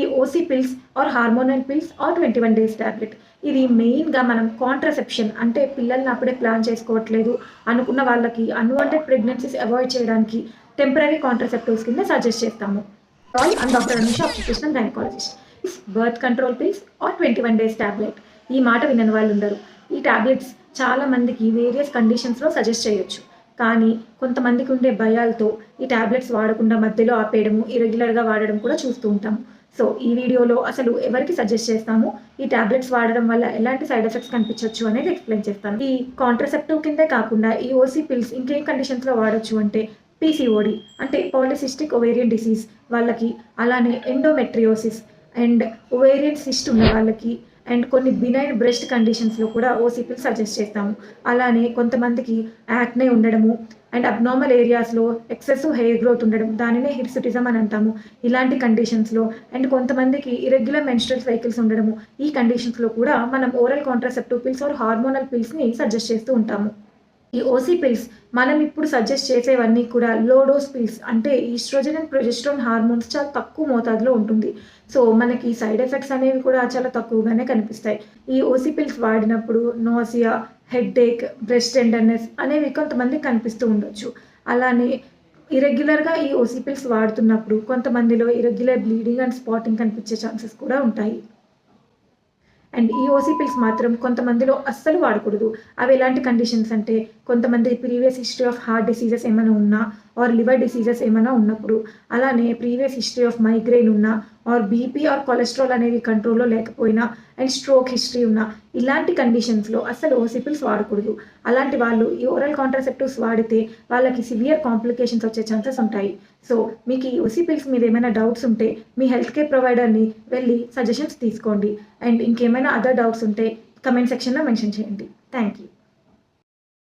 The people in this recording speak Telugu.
ఈ OC pills or hormonal pills or twenty one days tablet ఇది మెయిన్గా మనం కాంట్రసెప్షన్ అంటే పిల్లల్ని అప్పుడే ప్లాన్ చేసుకోవట్లేదు. అనుకున్న వాళ్ళకి అన్వాంటెడ్ ప్రెగ్నెన్సీస్ అవాయిడ్ చేయడానికి టెంపరీ కాంట్రసెప్టివ్స్ కింద సజెస్ట్ చేస్తాము. Roy and doctor Anusha ఆప్టిషనల్ gynaecologist birth control pills or twenty one days tablet ఈ మాట వినని వాళ్ళు ఉండరు. ఈ టాబ్లెట్స్ చాలా మందికి వేరియస్ కండిషన్స్లో సజెస్ట్ చేయొచ్చు. కానీ కొంతమందికి ఉండే భయాలతో ఈ టాబ్లెట్స్ వాడకుండా మధ్యలో ఆపేయడము ఇరెగ్యులర్గా వాడడం కూడా చూస్తూ ఉంటాము. సో ఈ వీడియోలో అసలు ఎవరికి సజెస్ట్ చేస్తాము ఈ టాబ్లెట్స్ వాడడం వల్ల ఎలాంటి సైడ్ ఎఫెక్ట్స్ కనిపించవచ్చు అనేది ఎక్స్ప్లెయిన్ చేస్తాను. ఈ కాంట్రసెప్టివ్ కిందే కాకుండా ఈ ఓసీ పిల్స్ ఇంకేం కండిషన్స్లో వాడచ్చు అంటే పీసీఓడి అంటే పాలిసిస్టిక్ ఒవేరియన్ డిసీజ్ వాళ్ళకి అలానే ఎండోమెట్రియోసిస్ అండ్ ఒవేరియన్ సిస్ట్ ఉన్న వాళ్ళకి అండ్ కొన్ని బినైన్ బ్రెస్ట్ కండిషన్స్లో కూడా ఓసీపీలు సజెస్ట్ చేస్తాము. అలానే కొంతమందికి యాక్నే ఉండడము అండ్ అబ్నార్మల్ ఏరియాస్లో ఎక్సెసివ్ హెయిర్ గ్రోత్ ఉండడం దానినే హిర్సిటిజం అని అంటాము. ఇలాంటి కండిషన్స్లో అండ్ కొంతమందికి ఇరెగ్యులర్ మెన్స్ట్రల్ సైకిల్స్ ఉండడము ఈ కండిషన్స్లో కూడా మనం oral contraceptive pills or hormonal పిల్స్ని suggest చేస్తూ ఉంటాము. ఈ ఓసీ పిల్స్ మనం ఇప్పుడు సజెస్ట్ చేసేవన్నీ కూడా లో డోస్ పిల్స్ అంటే ఈస్ట్రోజన్ అండ్ ప్రొజెస్ట్రాన్ హార్మోన్స్ చాలా తక్కువ మోతాదులో ఉంటుంది. సో మనకి సైడ్ ఎఫెక్ట్స్ అనేవి కూడా చాలా తక్కువగానే కనిపిస్తాయి. ఈ ఓసీ పిల్స్ వాడినప్పుడు nausea headache breast tenderness అనేవి కొంతమంది కనిపిస్తూ ఉండొచ్చు. అలానే ఇరెగ్యులర్గా ఈ ఓసీ పిల్స్ వాడుతున్నప్పుడు కొంతమందిలో ఇరెగ్యులర్ బ్లీడింగ్ అండ్ స్పాటింగ్ కనిపించే ఛాన్సెస్ కూడా ఉంటాయి. అండ్ ఈ ఓసీ పిల్స్ మాత్రం కొంతమందిలో అస్సలు వాడకూడదు. అవి ఎలాంటి కండిషన్స్ అంటే కొంతమంది previous history of heart diseases ఏమైనా ఉన్నా ఆర్ లివర్ డిసీజెస్ ఏమైనా ఉన్నప్పుడు అలానే ప్రీవియస్ హిస్టరీ ఆఫ్ మైగ్రెయిన్ ఉన్నా ఆర్ బీపీ ఆర్ కొలెస్ట్రాల్ అనేవి కంట్రోల్లో లేకపోయినా అండ్ స్ట్రోక్ హిస్టరీ ఉన్నా ఇలాంటి కండిషన్స్లో అసలు ఓసిపిల్స్ వాడకూడదు. అలాంటి వాళ్ళు ఈ ఓరల్ కాంట్రాసెప్టివ్స్ వాడితే వాళ్ళకి సివియర్ కాంప్లికేషన్స్ వచ్చే ఛాన్సెస్ ఉంటాయి. సో మీకు ఈ ఓసిపిల్స్ మీద ఏమైనా డౌట్స్ ఉంటే మీ హెల్త్ కేర్ ప్రొవైడర్ని వెళ్ళి సజెషన్స్ తీసుకోండి. అండ్ ఇంకేమైనా అదర్ డౌట్స్ ఉంటే కమెంట్ సెక్షన్లో మెన్షన్ చేయండి. Thank you